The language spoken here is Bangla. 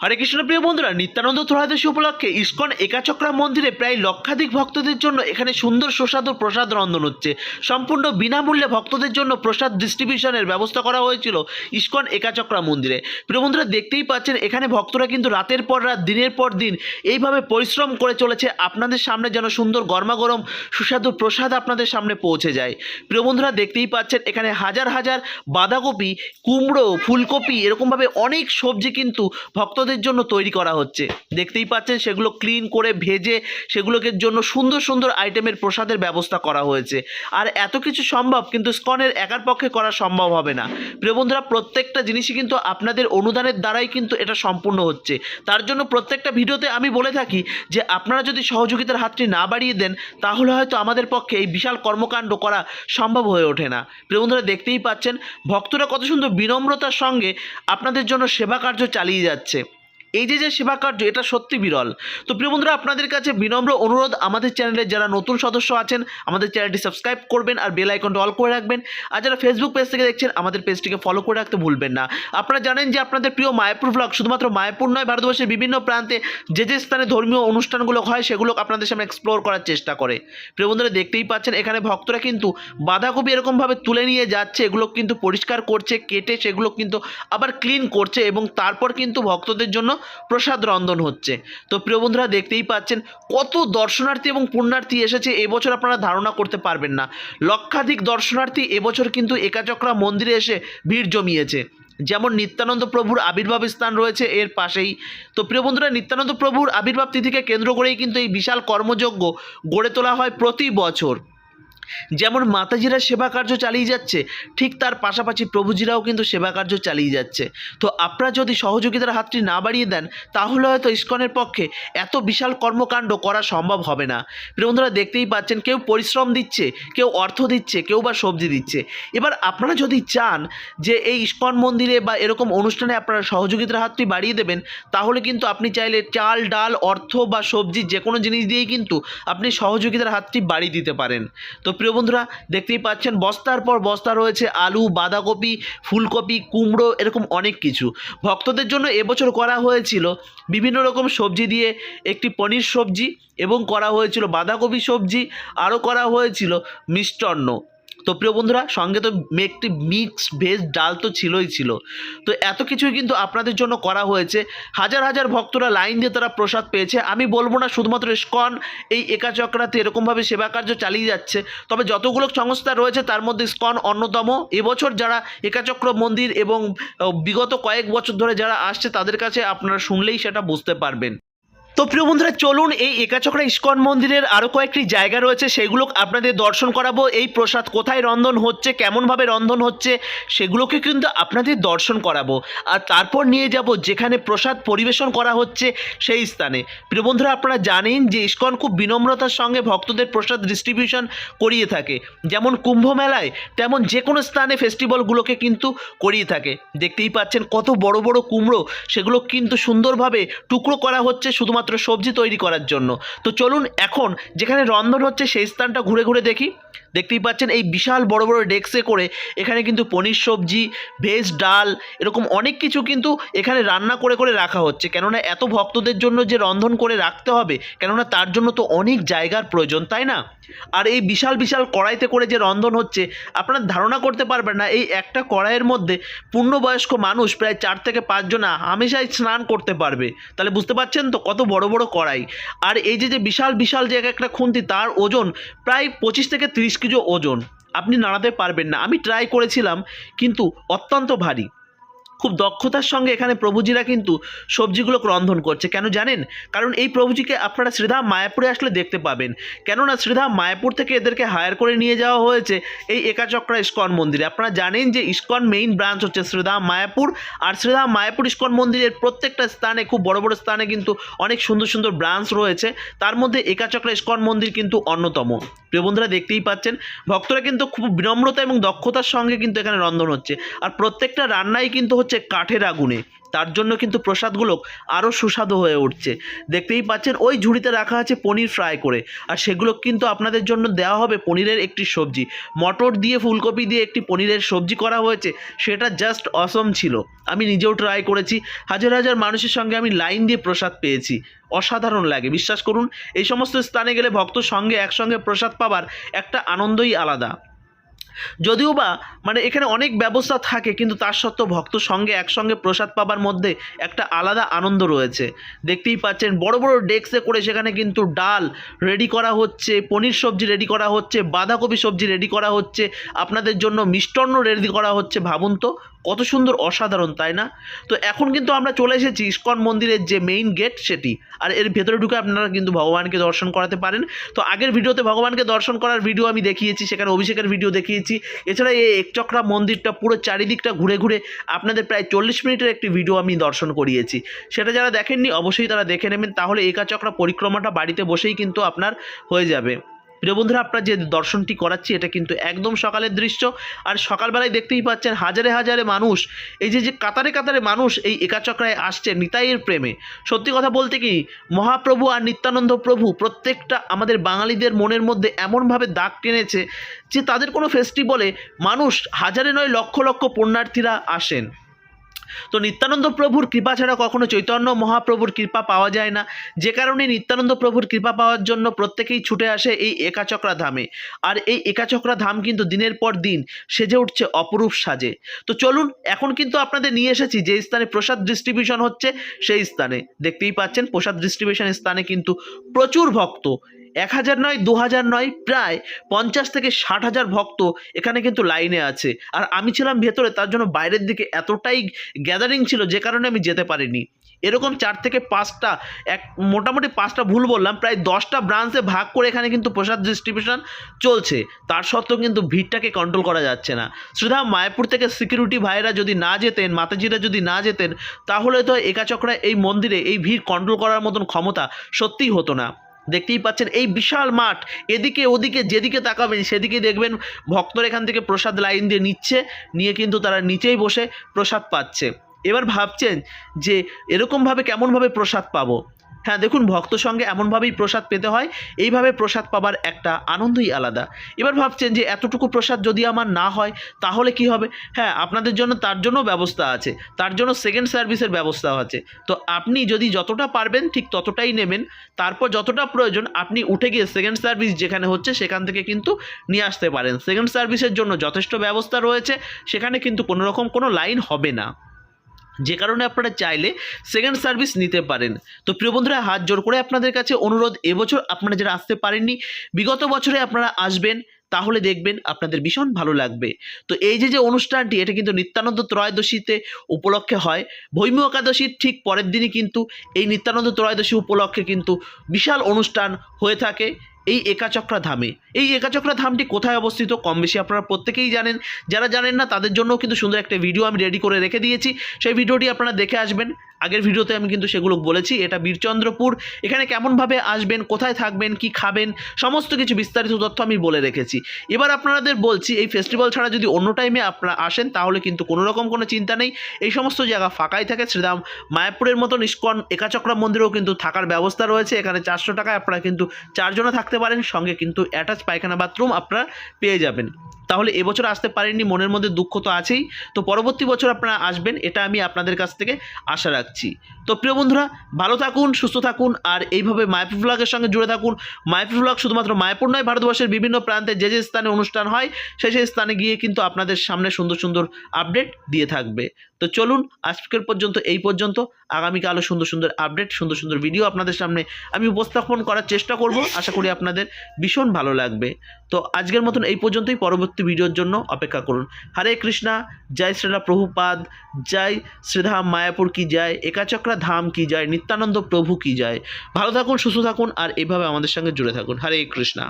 হরে কৃষ্ণ প্রিয় বন্ধুরা, নিত্যানন্দ ত্রয়োদশী উপলক্ষে ইস্কন একাচক্রা মন্দিরে প্রায় লক্ষাধিক ভক্তদের জন্য এখানে সুন্দর সুস্বাদু প্রসাদ রন্ধন হচ্ছে। সম্পূর্ণ বিনামূল্যে ভক্তদের জন্য প্রসাদ ডিস্ট্রিবিউশনের ব্যবস্থা করা হয়েছিল ইস্কন একাচক্রা মন্দিরে। প্রিয় বন্ধুরা, দেখতেই পাচ্ছেন, এখানে ভক্তরা কিন্তু রাতের পর রাত, দিনের পর দিন এইভাবে পরিশ্রম করে চলেছে। আপনাদের সামনে যেন সুন্দর গরমাগরম সুস্বাদু প্রসাদ আপনাদের সামনে পৌঁছে যায়। প্রিয় বন্ধুরা, দেখতেই পাচ্ছেন, এখানে হাজার হাজার বাঁধাকপি, কুমড়ো, ফুলকপি, এরকমভাবে অনেক সবজি কিন্তু ভক্তদের জন্য তৈরি করা হচ্ছে। দেখতেই পাচ্ছেন, সেগুলো ক্লিন করে ভেজে সেগুলোকে জন্য সুন্দর সুন্দর আইটেমের প্রসাদের ব্যবস্থা করা হয়েছে। আর এত কিছু সম্ভব কিন্তু স্কনের একার পক্ষে করা সম্ভব হবে না। প্রিয় বন্ধুরা, প্রত্যেকটা জিনিসই কিন্তু আপনাদের অনুদানের দ্বারাই কিন্তু এটা সম্পূর্ণ হচ্ছে। তার জন্য প্রত্যেকটা ভিডিওতে আমি বলে থাকি যে, আপনারা যদি সহযোগিতার হাতটি না বাড়িয়ে দেন, তাহলে হয়তো আমাদের পক্ষে এই বিশাল কর্মকাণ্ড করা সম্ভব হয়ে ওঠে না। প্রিয় বন্ধুরা, দেখতেই পাচ্ছেন, ভক্তরা কত সুন্দর বিনম্রতার সঙ্গে আপনাদের জন্য সেবা কার্য চালিয়ে যাচ্ছে। এই যে যে সেবা কার্য, এটা সত্যি বিরল। তো প্রিয় বন্ধুরা, আপনাদের কাছে বিনম্র অনুরোধ, আমাদের চ্যানেলে যারা নতুন সদস্য আছেন, আমাদের চ্যানেলটি সাবস্ক্রাইব করবেন আর বেল আইকনটা অল করে রাখবেন। আর যারা ফেসবুক পেজ থেকে দেখছেন, আমাদের পেজটিকে ফলো করে রাখতে ভুলবেন না। আপনারা জানেন যে, আপনাদের প্রিয় মায়াপুর ব্লগ শুধুমাত্র মায়াপুর নয়, ভারতবর্ষের বিভিন্ন প্রান্তে যে যে স্থানে ধর্মীয় অনুষ্ঠানগুলো হয়, সেগুলো আপনাদের সামনে এক্সপ্লোর করার চেষ্টা করে। প্রিয় বন্ধুরা, দেখতেই পাচ্ছেন, এখানে ভক্তরা কিন্তু বাঁধাকপি এরকমভাবে তুলে নিয়ে যাচ্ছে, এগুলো কিন্তু পরিষ্কার করছে, কেটে সেগুলো কিন্তু আবার ক্লিন করছে এবং তারপর কিন্তু ভক্তদের জন্য প্রসাদ রন্ধন হচ্ছে। তো প্রিয় বন্ধুরা, দেখতেই পাচ্ছেন কত দর্শনার্থী এবং পুণ্যার্থী এসেছে। এবছর আপনারা ধারণা করতে পারবেন না। লক্ষাধিক দর্শনার্থী এবছর কিন্তু একাচক্রা মন্দিরে এসে ভিড় জমিয়েছে। যেমন নিত্যানন্দ প্রভুর আবির্ভাব স্থান রয়েছে এর পাশেই। তো প্রিয় বন্ধুরা, নিত্যানন্দ প্রভুর আবির্ভাব তিথিকে কেন্দ্র করেই কিন্তু এই বিশাল কর্মযজ্ঞ গড়ে তোলা হয় প্রতি বছর। যেমন মাতাজিরা সেবা কার্য চালিয়ে যাচ্ছে, ঠিক তার পাশাপাশি প্রভুজিরাও কিন্তু সেবা কার্য চালিয়ে যাচ্ছে। তো আপনারা যদি সহযোগিতার হাতটি না বাড়িয়ে দেন, তাহলে হয়তো ইস্কনের পক্ষে এত বিশাল কর্মকাণ্ড করা সম্ভব হবে না। বন্ধুরা, দেখতেই পাচ্ছেন, কেউ পরিশ্রম দিচ্ছে, কেউ অর্থ দিচ্ছে, কেউ বা সবজি দিচ্ছে। এবার আপনারা যদি চান যে এই ইস্কন মন্দিরে বা এরকম অনুষ্ঠানে আপনারা সহযোগিতার হাতটি বাড়িয়ে দেবেন, তাহলে কিন্তু আপনি চাইলে চাল, ডাল, অর্থ বা সবজি যে কোনো জিনিস দিয়েই কিন্তু আপনি সহযোগিতার হাতটি বাড়িয়ে দিতে পারেন। তো প্রিয় বন্ধুরা, দেখতেই পাচ্ছেন, বস্তার পর বস্তা রয়েছে আলু, বাঁধাকপি, ফুলকপি, কুমড়ো, এরকম অনেক কিছু। ভক্তদের জন্য এবছর করা হয়েছিল বিভিন্ন রকম সবজি দিয়ে একটি পনির সবজি এবং করা হয়েছিল বাঁধাকপি সবজি, আরও করা হয়েছিল মিষ্টান্ন। তো প্রিয় বন্ধুরা, সঙ্গে তো একটি মিক্স ভেজ ডাল তো ছিলই ছিল। তো এত কিছুই কিন্তু আপনাদের জন্য করা হয়েছে। হাজার হাজার ভক্তরা লাইন দিয়ে তারা প্রসাদ পেয়েছে। আমি বলব না শুধুমাত্র ইস্কন, এই একাচক্রাতে এরকমভাবে সেবা কার্য চালিয়ে যাচ্ছে। তবে যতগুলো সংস্থা রয়েছে, তার মধ্যে ইস্কন অন্যতম। এবছর যারা একাচক্র মন্দির এবং বিগত কয়েক বছর ধরে যারা আসছে, তাদের কাছে আপনারা শুনলেই সেটা বুঝতে পারবেন। তো প্রিয় বন্ধুরা, চলুন এই একাচকরা ইস্কন মন্দিরের আরও কয়েকটি জায়গা রয়েছে, সেগুলো আপনাদের দর্শন করাবো। এই প্রসাদ কোথায় রন্ধন হচ্ছে, কেমনভাবে রন্ধন হচ্ছে, সেগুলোকে কিন্তু আপনাদের দর্শন করাবো। আর তারপর নিয়ে যাব যেখানে প্রসাদ পরিবেশন করা হচ্ছে, সেই স্থানে। প্রিয় বন্ধুরা, আপনারা জানেন যে ইস্কন খুব বিনম্রতার সঙ্গে ভক্তদের প্রসাদ ডিস্ট্রিবিউশন করিয়ে থাকে। যেমন কুম্ভ মেলায় তেমন যে কোনো স্থানে ফেস্টিভ্যালগুলোকে কিন্তু করিয়ে থাকে। দেখতেই পাচ্ছেন কত বড় বড় কুমড়ো, সেগুলো কিন্তু সুন্দরভাবে টুকরো করা হচ্ছে, শুধুমাত্র সবজি তৈরি করার জন্য। তো চলুন এখন যেখানে রন্ধন হচ্ছে সেই স্থানটা ঘুরে ঘুরে দেখি। দেখতেই পাচ্ছেন এই বিশাল বড় বড় ডেস্কে করে এখানে কিন্তু পনির সবজি, ভেজ ডাল, এরকম অনেক কিছু কিন্তু এখানে রান্না করে করে রাখা হচ্ছে। কেননা এত ভক্তদের জন্য যে রন্ধন করে রাখতে হবে, কেননা তার জন্য তো অনেক জায়গার প্রয়োজন, তাই না? আর এই বিশাল বিশাল কড়াইতে করে যে রন্ধন হচ্ছে, আপনারা ধারণা করতে পারবেন না, এই একটা কড়াইয়ের মধ্যে পূর্ণবয়স্ক মানুষ প্রায় চার থেকে পাঁচজনা হামেশাই স্নান করতে পারবে। তাহলে বুঝতে পারছেন তো কত বড় বড় কড়াই। আর এই যে যে বিশাল বিশাল যে এক একটা খুন্তি, তার ওজন প্রায় পঁচিশ থেকে তিরিশ কেজি ওজন। আপনি নাড়াতে পারবেন না। আমি ট্রাই করেছিলাম কিন্তু অত্যন্ত ভারী। খুব দক্ষতার সঙ্গে এখানে প্রভুজিরা কিন্তু সবজিগুলো রন্ধন করছে। কেন জানেন? কারণ এই প্রভুজিকে আপনারা শ্রীধাম মায়াপুরে আসলে দেখতে পাবেন। কেননা শ্রীধাম মায়াপুর থেকে এদেরকে হায়ার করে নিয়ে যাওয়া হয়েছে এই একাচক্রা ইস্কন মন্দিরে। আপনারা জানেন যে ইস্কন মেইন ব্রাঞ্চ হচ্ছে শ্রীধাম মায়াপুর। আর শ্রীধাম মায়াপুর ইস্কন মন্দিরের প্রত্যেকটা স্থানে, খুব বড় বড় স্থানে কিন্তু অনেক সুন্দর সুন্দর ব্রাঞ্চ রয়েছে। তার মধ্যে একাচক্রা ইস্কন মন্দির কিন্তু অন্যতম। প্রিয় বন্ধুরা, দেখতেই পাচ্ছেন, ভক্তরা কিন্তু খুব বিনম্রতা এবং দক্ষতার সঙ্গে কিন্তু এখানে রন্ধন হচ্ছে। আর প্রত্যেকটা রান্নাই কিন্তু হচ্ছে কাঠের আগুনে। তার জন্য কিন্তু প্রসাদগুলো আরও সুস্বাদু হয়ে উঠছে। দেখতেই পাচ্ছেন, ওই ঝুড়িতে রাখা আছে পনির ফ্রাই করে। আর সেগুলো কিন্তু আপনাদের জন্য দেওয়া হবে পনিরের একটি সবজি। মটর দিয়ে, ফুলকপি দিয়ে একটি পনিরের সবজি করা হয়েছে। সেটা জাস্ট অসম ছিল। আমি নিজেও ট্রাই করেছি। হাজার হাজার মানুষের সঙ্গে আমি লাইন দিয়ে প্রসাদ পেয়েছি। অসাধারণ লাগে, বিশ্বাস করুন। এই সমস্ত স্থানে গেলে ভক্ত সঙ্গে একসঙ্গে প্রসাদ পাবার একটা আনন্দই আলাদা। যদিও বা মানে এখানে অনেক ব্যবস্থা থাকে, কিন্তু তার সত্ত্বেও ভক্ত সঙ্গে একসঙ্গে প্রসাদ পাবার মধ্যে একটা আলাদা আনন্দ রয়েছে। দেখতেই পাচ্ছেন, বড় বড় ডেস্কে করে সেখানে কিন্তু ডাল রেডি করা হচ্ছে, পনির সবজি রেডি করা হচ্ছে, বাঁধাকপি সবজি রেডি করা হচ্ছে, আপনাদের জন্য মিষ্টান্ন রেডি করা হচ্ছে, ভাবুন তো। কত সুন্দর অসাধারণ, তাই না? তো এখন কিন্তু আমরা চলে এসেছি ইস্কন মন্দিরের যে মেইন গেট সেটি। আর এর ভেতরে ঢুকে আপনারা কিন্তু ভগবানকে দর্শন করাতে পারেন। তো আগের ভিডিওতে ভগবানকে দর্শন করার ভিডিও আমি দেখিয়েছি, সেখানে অভিষেকের ভিডিও দেখিয়েছি। এছাড়া এই একচক্রা মন্দিরটা পুরো চারিদিকটা ঘুরে ঘুরে আপনাদের প্রায় চল্লিশ মিনিটের একটি ভিডিও আমি দর্শন করিয়েছি। সেটা যারা দেখেননি, অবশ্যই তারা দেখে নেবেন। তাহলে একাচক্রা পরিক্রমাটা বাড়িতে বসেই কিন্তু আপনার হয়ে যাবে। প্রিয় বন্ধুরা, আপনার যে দর্শনটি করাচ্ছি, এটা কিন্তু একদম সকালের দৃশ্য। আর সকালবেলায় দেখতেই পাচ্ছেন হাজারে হাজারে মানুষ, এই যে যে কাতারে কাতারে মানুষ এই একাচক্রায় আসছে নিতাইয়ের প্রেমে। সত্যি কথা বলতে কি, মহাপ্রভু আর নিত্যানন্দ প্রভু প্রত্যেকটা আমাদের বাঙালিদের মনের মধ্যে এমনভাবে দাগ টেনেছে যে, তাদের কোনো ফেস্টিভ্যালে মানুষ হাজারে নয় লক্ষ লক্ষ পুণ্যার্থীরা আসেন। তো নিত্যানন্দ প্রভুর কৃপা ছাড়া কখনো চৈতন্য মহাপ্রভুর কৃপা পাওয়া যায় না। যে কারণে নিত্যানন্দ প্রভুর কৃপা পাওয়ার জন্য প্রত্যেকেই ছুটে আসে এই একাচক্রা ধামে। আর এই একাচক্রা ধাম কিন্তু দিনের পর দিন সেজে উঠছে অপরূপ সাজে। তো চলুন, এখন কিন্তু আপনাদের নিয়ে এসেছি যে স্থানে প্রসাদ ডিস্ট্রিবিউশন হচ্ছে সেই স্থানে। দেখতেই পাচ্ছেন, প্রসাদ ডিস্ট্রিবিউশন স্থানে কিন্তু প্রচুর ভক্ত। এক হাজার নয়, দু হাজার নয়, প্রায় পঞ্চাশ থেকে ষাট হাজার ভক্ত এখানে কিন্তু লাইনে আছে। আর আমি ছিলাম ভেতরে, তার জন্য বাইরের দিকে এতটাই গ্যাদারিং ছিল যে কারণে আমি যেতে পারিনি। এরকম চার থেকে পাঁচটা, এক, মোটামুটি পাঁচটা ভুল বললাম, প্রায় দশটা ব্রাঞ্চে ভাগ করে এখানে কিন্তু প্রসাদ ডিস্ট্রিবিউশন চলছে। তার সত্ত্বেও কিন্তু ভিড়টাকে কন্ট্রোল করা যাচ্ছে না। শুধু মায়াপুর থেকে সিকিউরিটি ভাইরা যদি না যেতেন, মাতাজিরা যদি না যেতেন, তাহলে তো একাচকরা এই মন্দিরে এই ভিড় কন্ট্রোল করার মতন ক্ষমতা সত্যিই হতো না। দেখতেই পাচ্ছেন, এই বিশাল মাঠ, এদিকে ওদিকে, যেদিকে তাকাবেন সেদিকে দেখবেন ভক্তরা এখান থেকে প্রসাদ লাইন দিয়ে নিচ্ছে, নিয়ে কিন্তু তারা নিচেই বসে প্রসাদ পাচ্ছে। এবার ভাবছেন যে এরকমভাবে কেমনভাবে প্রসাদ পাবো? হ্যাঁ দেখুন ভক্ত সঙ্গে এমনভাবেই প্রসাদ পেতে হয়। এইভাবে প্রসাদ পাবার একটা আনন্দই আলাদা। এবার ভাবছেন যে, এতটুকু প্রসাদ যদি আমার না হয়, তাহলে কি হবে? হ্যাঁ আপনাদের জন্য তার জন্য ব্যবস্থা আছে। তার জন্য সেকেন্ড সার্ভিসের ব্যবস্থা আছে। তো আপনি যদি যতটা পারবেন, ঠিক ততটাই নেবেন। তারপর যতটা প্রয়োজন, আপনি উঠে গিয়ে সেকেন্ড সার্ভিস যেখানে হচ্ছে, সেখান থেকে কিন্তু নিয়ে আসতে পারেন। সেকেন্ড সার্ভিসের জন্য যথেষ্ট ব্যবস্থা রয়েছে। সেখানে কিন্তু কোনো রকম কোনো লাইন হবে না। যে কারণে আপনারা চাইলে সেকেন্ড সার্ভিস নিতে পারেন। তো প্রিয় বন্ধুরা, হাত জোর করে আপনাদের কাছে অনুরোধ, এবছর আপনারা যারা আসতে পারেননি, বিগত বছরে আপনারা আসবেন, তাহলে দেখবেন আপনাদের ভীষণ ভালো লাগবে। তো এই যে যে অনুষ্ঠানটি, এটা কিন্তু নিত্যানন্দ ত্রয়োদশীতে উপলক্ষে হয়। ভৈম একাদশীর ঠিক পরের দিনই কিন্তু এই নিত্যানন্দ ত্রয়োদশী উপলক্ষে কিন্তু বিশাল অনুষ্ঠান হয়ে থাকে। এই একাচক্রা ধামে। এই একাচক্রা ধামটি কোথায় অবস্থিত? কম বেশি আপনারা প্রত্যেকেই জানেন। যারা জানেন না, তাদের জন্য কিন্তু সুন্দর একটা ভিডিও আমি রেডি করে রেখে দিয়েছি। সেই ভিডিওটি আপনারা দেখে আসবেন। আগের ভিডিওতে আমি কিন্তু সেগুলো বলেছি। এটা বীরচন্দ্রপুর। এখানে কেমনভাবে আসবেন, কোথায় থাকবেন, কি খাবেন, সমস্ত কিছু বিস্তারিত তথ্য আমি বলে রেখেছি। এবার আপনাদের বলছি, এই ফেস্টিভ্যাল ছাড়া যদি অন্য টাইমে আপনারা আসেন, তাহলে কিন্তু কোনো রকম কোনো চিন্তা নেই। এই সমস্ত জায়গা ফাঁকাই থাকে। শ্রীরাম মায়াপুরের মতন ইস্কন একাচক্রা মন্দিরেও কিন্তু থাকার ব্যবস্থা রয়েছে। এখানে চারশো টাকায় আপনারা কিন্তু চারজনে থাকতে পারেন, সঙ্গে কিন্তু অ্যাটাচ পায়খানা বাথরুম আপনারা পেয়ে যাবেন। তাহলে এবছর আসতে পারেননি, মনের মধ্যে দুঃখ তো আছেই। তো পরবর্তী বছর আপনারা আসবেন, এটা আমি আপনাদের কাছ থেকে আশা রাখছি। তো প্রিয় বন্ধুরা, ভালো থাকুন, সুস্থ থাকুন, আর এইভাবে মায়াপুর ব্লগের সঙ্গে জুড়ে থাকুন। মায়াপুর ব্লগ শুধুমাত্র মায়াপুর নয়, ভারতবর্ষের বিভিন্ন প্রান্তে যে যে স্থানে অনুষ্ঠান হয় সেই সেই স্থানে গিয়ে কিন্তু আপনাদের সামনে সুন্দর সুন্দর আপডেট দিয়ে থাকবে। তো চলুন আজকের পর্যন্ত এই পর্যন্ত। আগামীকালও সুন্দর সুন্দর আপডেট সুন্দর সুন্দর ভিডিও আপনাদের সামনে আমি উপস্থাপন করার চেষ্টা করব। আশা করি আপনাদের ভীষণ ভালো লাগবে। তো আজকের মতন এই পর্যন্তই। পরবর্তী ভিডিওর জন্য অপেক্ষা করুন। হরে কৃষ্ণা, জয় শ্রীলা প্রভুপাদ, জয় শ্রীধাম মায়াপুর কি যায় একাচক্রা ধাম কি যায় নিত্যানন্দ প্রভু কি যায় ভালো থাকুন, সুস্থ থাকুন, আর এইভাবে আমাদের সঙ্গে জুড়ে থাকুন। হরে কৃষ্ণা।